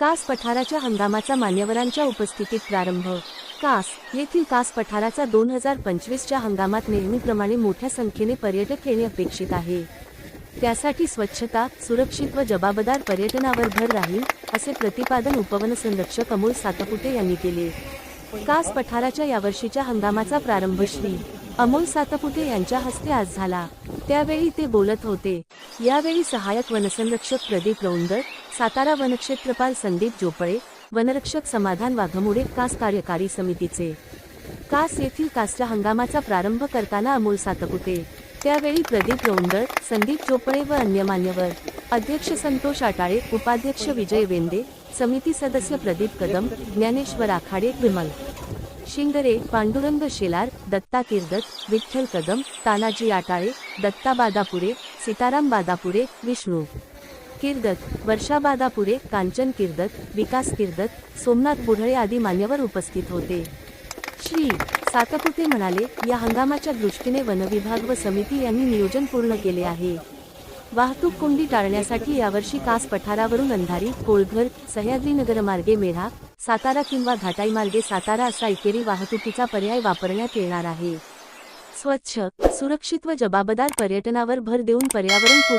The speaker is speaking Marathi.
कास पठाराच्या हंगामाचा मान्यवरांच्या उपस्थितीत प्रारंभ. कास येथील कास पठाराचा दोन हजार पंचवीसच्या हंगामात नेहमीप्रमाणे मोठ्या संख्येने पर्यटक येणे अपेक्षित आहे. त्यासाठी स्वच्छता सुरक्षित व जबाबदार पर्यटनावर भर राहील असे प्रतिपादन उपवन संरक्षक अमोल सातपुते यांनी केले. कास पठाराच्या यावर्षीच्या हंगामाचा प्रारंभ श्री. अमोल सातपुते यांच्या हस्ते आज झाला. त्यावेळी ते बोलत होते. यावेळी सहाय्यक वनसंरक्षक प्रदीप रौंदर सातारा वनक्षेत्रपाल संदीप जोपळे वनरक्षक समाधान वाघमोडे कास कार्यकारी समितीचे. कास येथील कासच्या हंगामाचा प्रारंभ करताना अमोल सातपुते त्यावेळी प्रदीप रौंदळ संदीप चोपळे व अन्य मान्यवर. अध्यक्ष संतोष आटाळे उपाध्यक्ष विजय वेंदे समिती सदस्य प्रदीप कदम ज्ञानेश्वर आखाडे विमल. शिंगरे पांडुरंग शेलार दत्ता किर्दत विठ्ठल कदम तानाजी आटाळे दत्ता बादापुरे सीताराम बादापुरे विष्णू किर्दत वर्षा बादापुरे कांचन किर्दत विकास किर्दत सोमनाथ बुढळे आदी मान्यवर उपस्थित होते. श्री सातपुते म्हणाले या हंगामाच्या दृष्टीने वनविभाग व समिती यांनी नियोजन पूर्ण केले आहे. वाहतूक कोंडी टाळण्यासाठी यावर्षी कास पठारावरून अंधारी कोळघर सह्याद्रीनगर मार्गे मेढा सातारा किंवा घाटाई मार्गे सातारा असा एकेरी वाहतुकीचा पर्याय वापरण्यात येणार आहे. स्वच्छ सुरक्षित व जबाबदार पर्यटनावर भर देऊन पर्यावरण